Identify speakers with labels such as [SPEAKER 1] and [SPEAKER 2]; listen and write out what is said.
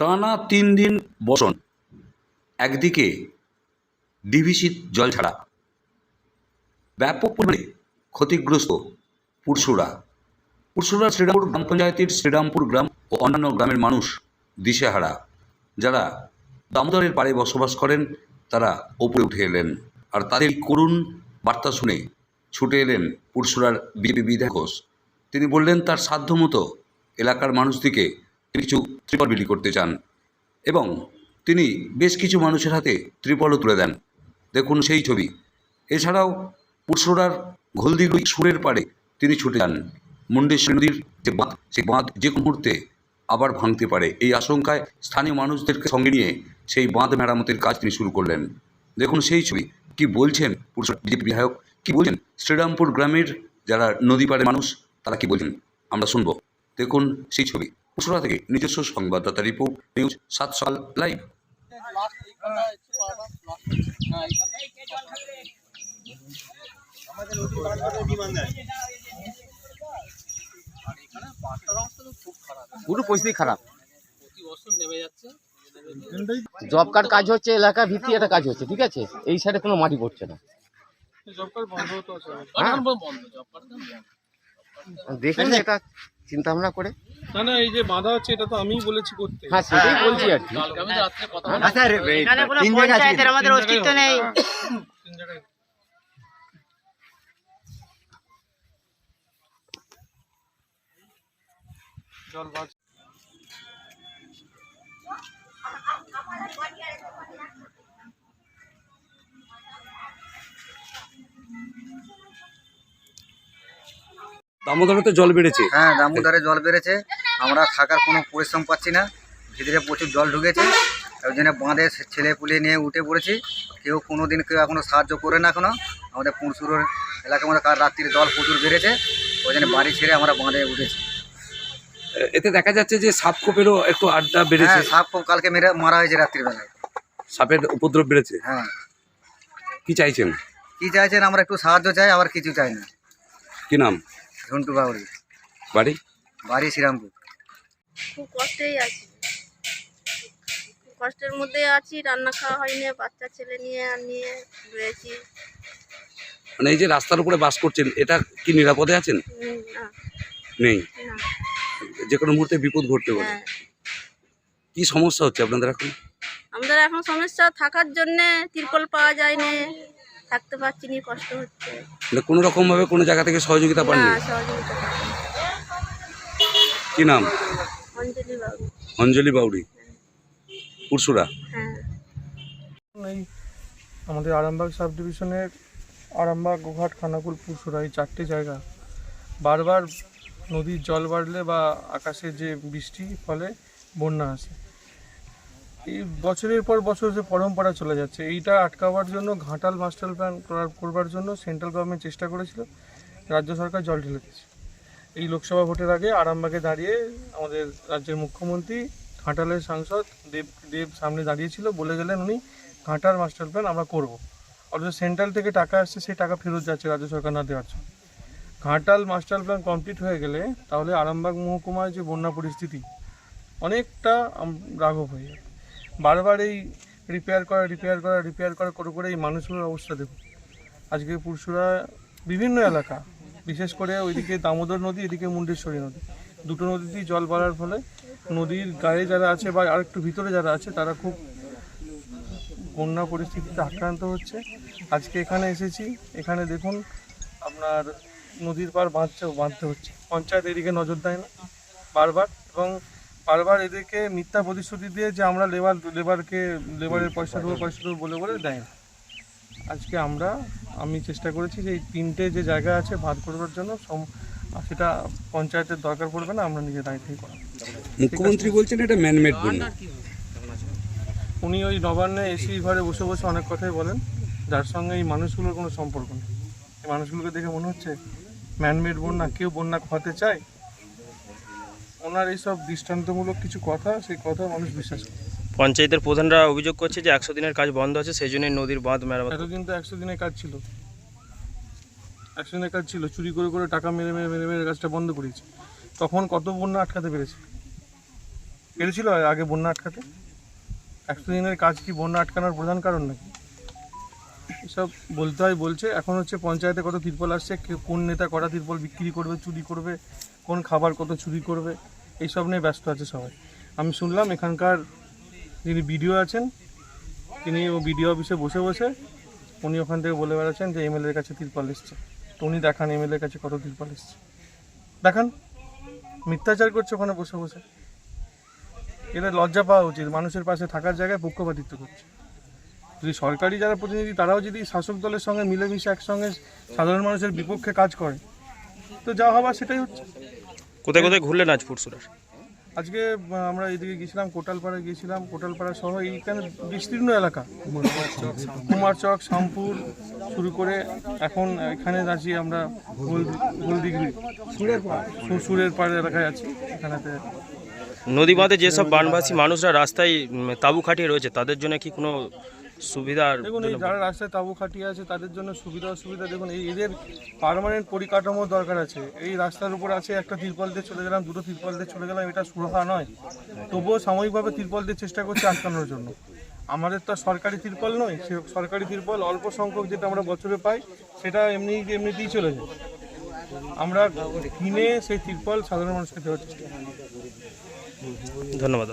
[SPEAKER 1] টানা তিন দিন বসন, একদিকে ডিভিসির জল ছাড়া। ব্যাপক পরিমাণে ক্ষতিগ্রস্ত পুরসুরা। পুরসুরা শ্রীরামপুর গ্রাম পঞ্চায়েতের শ্রীরামপুর গ্রাম ও অন্যান্য গ্রামের মানুষ দিশেহারা। যারা দামোদরের পাড়ে বসবাস করেন, তারা ওপরে উঠে এলেন। আর তাদের করুণ বার্তা শুনে ছুটে এলেন পুরসুরার বিজেপি বিধায়ক ঘোষ। তিনি বললেন, তার সাধ্যমতো এলাকার মানুষদিকে কিছু ত্রিপল বিলি করতে চান এবং তিনি বেশ কিছু মানুষের হাতে ত্রিপলও তুলে দেন। দেখুন সেই ছবি। এছাড়াও পুরসুরার ঘলদিগুড়ি সুরের পাড়ে তিনি ছুটে যান। মুন্ডেশ্বরী নদীর যে বাঁধ, সেই বাঁধ যে মুহূর্তে আবার ভাঙতে পারে। এই আশঙ্কায় স্থানীয় মানুষদেরকে সঙ্গে নিয়ে সেই বাঁধ মেরামতের কাজ তিনি শুরু করলেন। দেখুন সেই ছবি। কি বলছেন পুরসুরা বিজেপি বিধায়ক? কি বলছেন? শ্রীরামপুর গ্রামের যারা নদী পাড়ের মানুষ, তারা কি বলছেন? আমরা শুনব। দেখুন সেই ছবি। পুরসুরা থেকে নিজস্ব সংবাদদাতা রিপোর্ট নিউজ সাত সকাল লাইভ।
[SPEAKER 2] পুরো পরিস্থিতি খারাপ।
[SPEAKER 3] প্রতি বছর নেমে যাচ্ছে
[SPEAKER 2] জব কার্ড কাজ হচ্ছে এলাকা ভিত্তি একটা কাজ হচ্ছে ঠিক আছে? এই সাইডে কোনো মাটি পড়ছে না। হ্যাঁ। দেখুন এটা চিন্তা ভাবনা করে।
[SPEAKER 4] না না এই যে বাধা হচ্ছে এটা তো আমিই বলেছি করতে।
[SPEAKER 2] হ্যাঁ সেটাই বলছি আর কি। হ্যাঁ।
[SPEAKER 5] আমাদের অস্তিত্ব নেই।
[SPEAKER 4] তিন জায়গায় জল বাজ
[SPEAKER 1] দামোদরে তো জল বেড়েছে।
[SPEAKER 6] হ্যাঁ দামোদরে জল বেড়েছে। আমরা থাকার কোনো পরিশ্রম পাচ্ছি না। ভিতরে প্রচুর জল ঢুকেছে। ওই জন্য বাঁধে ছেলে পুলে নিয়ে উঠে পড়েছি। কেউ কোনো দিন কেউ এখনও সাহায্য করে না এখনও। আমাদের পুরসুরের এলাকার মধ্যে কার রাত্রির জল প্রচুর বেড়েছে। ওই জন্য বাড়ি ছেড়ে আমরা বাঁধে উঠেছি।
[SPEAKER 1] এতে দেখা যাচ্ছে যে সাপ খোপেরও একটু আড্ডা বেড়েছে।
[SPEAKER 6] হ্যাঁ সাপ খুব কালকে মেরে মারা হয়েছে রাত্রিবেলায়।
[SPEAKER 1] সাপের উপদ্রব বেড়েছে।
[SPEAKER 6] হ্যাঁ।
[SPEAKER 1] কি চাইছেন?
[SPEAKER 6] কি চাইছেন? আমরা একটু সাহায্য চাই আবার কিছু চাই না।
[SPEAKER 1] কি নাম?
[SPEAKER 6] ঝন্টু বাউরি
[SPEAKER 1] বাড়ি?
[SPEAKER 6] বাড়ি শ্রীরামপুর।
[SPEAKER 5] খুব কষ্টেই আছি। খুব কষ্টের মধ্যে আছি রান্না খাওয়া হয়নি বাচ্চা ছেলে নিয়ে আর নিয়ে রয়েছি।
[SPEAKER 1] মানে এই যে রাস্তার উপরে বাস করছেন এটা কি নিরাপদে আছেন? নেই? যে কোনো মুহূর্তে বিপদ ঘটতে পারে।
[SPEAKER 5] হ্যাঁ।
[SPEAKER 1] কি সমস্যা হচ্ছে আপনাদের এখন?
[SPEAKER 5] আমাদের এখন সমস্যা থাকার জন্যে তিরপল পাওয়া যায় যায়নি থাকতে পারছি না কষ্ট হচ্ছে।
[SPEAKER 1] মানে কোনো রকম ভাবে কোনো জায়গা থেকে সহযোগিতা
[SPEAKER 5] না
[SPEAKER 1] পাননি?
[SPEAKER 5] সহযোগিতা না।
[SPEAKER 1] কি নাম?
[SPEAKER 5] অঞ্জলি
[SPEAKER 1] বাউরি পুরসুরা
[SPEAKER 5] হ্যাঁ।
[SPEAKER 4] এই আমাদের আরামবাগ সাব ডিভিশনের আরামবাগ গোঘাট খানাকুল পুরসুরা এই চারটে জায়গা। বারবার নদীর জল বাড়লে বা আকাশে যে বৃষ্টি ফলে বন্যা আসে। এই বছরের পর বছর যে পরম্পরা চলে যাচ্ছে এইটা আটকাবার জন্য ঘাটাল মাস্টার প্ল্যান করার করবার জন্য সেন্ট্রাল গভর্নমেন্ট চেষ্টা করেছিল রাজ্য সরকার জল ঢেলে দিয়েছে। এই লোকসভা ভোটের আগে আরামবাগে দাঁড়িয়ে আমাদের রাজ্যের মুখ্যমন্ত্রী, ঘাটালের সাংসদ দেব দেব সামনে দাঁড়িয়েছিল, বলে গেলেন উনি, ঘাটার মাস্টার প্ল্যান আমরা করব। অথচ সেন্ট্রাল থেকে টাকা আসছে, সেই টাকা ফেরত যাচ্ছে রাজ্য সরকার না দেওয়ার জন্য। ঘাটাল মাস্টার প্ল্যান কমপ্লিট হয়ে গেলে তাহলে আরামবাগ মহকুমায় যে বন্যা পরিস্থিতি, অনেকটা রাঘব হয়ে যাবে। বারবার এই রিপেয়ার করা রিপেয়ার করা রিপেয়ার করা, করে করে এই মানুষগুলোর অবস্থা দেখুন। আজকে পুরসুরা বিভিন্ন এলাকা বিশেষ করে ওইদিকে দামোদর নদী, এদিকে মুন্ডেশ্বরী নদী। দুটো নদীতেই জল বাড়ার ফলে নদীর গায়ে যারা আছে বা আরেকটু ভিতরে যারা আছে, তারা খুব বন্যা পরিস্থিতিতে আক্রান্ত হচ্ছে। আজকে এখানে এসেছি। এখানে দেখুন আপনার নদীর পার বাঁধছে, বাঁধতে হচ্ছে। পঞ্চায়েত এদিকে নজর দেয় না, বারবার। এবং বারবার এদেরকে মিথ্যা প্রতিশ্রুতি দিয়ে যে আমরা লেবার, লেবারকে, লেবারের পয়সা দেবো পয়সা দেবো বলে বলে দেয় না। আজকে আমরা আমি চেষ্টা করেছি যে এই তিনটে যে জায়গা আছে ভাগ করবার জন্য সম- আর সেটা পঞ্চায়েতের দরকার পড়বে না আমরা নিজে দায়িত্বই করা
[SPEAKER 1] মুখ্যমন্ত্রী বলছেন এটা ম্যানমেড বন্যা
[SPEAKER 4] উনি ওই নবান্নে এসি ঘরে বসে বসে অনেক কথাই বলেন যার সঙ্গে এই মানুষগুলোর কোনো সম্পর্ক নেই। এই মানুষগুলোকে দেখে মনে হচ্ছে ম্যানমেড বন্যা কেউ বন্যা খাওয়াতে চায়? ওনার এইসব দৃষ্টান্তমূলক কিছু কথা সেই কথা মানুষ বিশ্বাস করে।
[SPEAKER 7] পঞ্চায়েতের প্রধানরা অভিযোগ করছে যে একশো দিনের কাজ বন্ধ আছে, সেই জন্যই নদীর বাঁধ মেরামত
[SPEAKER 4] এতদিন তো একশো দিনের কাজ ছিল। একশো দিনের কাজ ছিল, চুরি করে করে টাকা মেরে মেরে মেরে মেরে কাজটা বন্ধ করেছে তখন কত বন্যা আটকাতে পেরেছে?
[SPEAKER 8] পেরেছিল আগে বন্যা আটকাতে? একশো দিনের কাজ কি বন্যা আটকানোর প্রধান কারণ নাকি? এসব বলতে হয়, বলছে, এখন হচ্ছে পঞ্চায়েতে কত তিরপল আসছে কোন নেতা কটা তিরপল বিক্রি করবে, চুরি করবে, কোন খাবার কত চুরি করবে, এইসব নিয়ে ব্যস্ত আছে সবাই। আমি শুনলাম এখানকার যিনি বিডিও আছেন, তিনি বিডিও অফিসে বসে বসে উনি ওখান থেকে বলে বেড়াচ্ছেন যে এমএলএর কাছে তিরপাল এসছে। তো উনি দেখান এমএলএর কাছে কত তিরপাল এসছে। দেখান। মিথ্যাচার করছে ওখানে বসে বসে। এটা লজ্জা পাওয়া উচিত। মানুষের পাশে থাকার জায়গায় পক্ষপাতিত্ব করছে। যদি সরকারি যারা প্রতিনিধি, তারাও যদি শাসক দলের সঙ্গে মিলেমিশে একসঙ্গে সাধারণ মানুষের বিপক্ষে কাজ করে, তো যা হবার সেটাই হচ্ছে।
[SPEAKER 7] কোথায় কোথায় ঘুরলেন আজ পুরসুরার
[SPEAKER 8] আজকে আমরা এদিকে গিয়েছিলাম কোটালপাড়া গিয়েছিলাম কোটালপাড়া সহ এইখানে বিস্তীর্ণ এলাকা। কুমারচক শামপুর শুরু করে এখন এখানে আছি আমরা হলদিগিরি সুরের পাড়। এলাকায় আছি। এখানেতে
[SPEAKER 7] নদী বাঁধে যেসব বানবাসী মানুষরা রাস্তায় তাঁবু খাটিয়ে রয়েছে তাদের জন্য কি কোনো সুবিধার
[SPEAKER 8] দেখুন এই যারা রাস্তায় তাবু খাটিয়ে আছে তাদের জন্য সুবিধা অসুবিধা দেখুন এই এদের পার্মানেন্ট পরিকাঠামো দরকার আছে। এই রাস্তার উপর আছে একটা তিরপল দিয়ে চলে গেলাম দুটো তিরপল দিয়ে চলে গেলাম এটা সুরক্ষা নয়। তবুও সাময়িকভাবে তিরপল দিয়ে চেষ্টা করছে আটকানোর জন্য। আমাদের তো সরকারি তিরপল নয় সে সরকারি তিরপল অল্প সংখ্যক যেটা আমরা বছরে পাই সেটা এমনি এমনিতেই চলে যায়। আমরা কিনে সেই তিরপল সাধারণ মানুষকে দেওয়ার চেষ্টা
[SPEAKER 7] ধন্যবাদ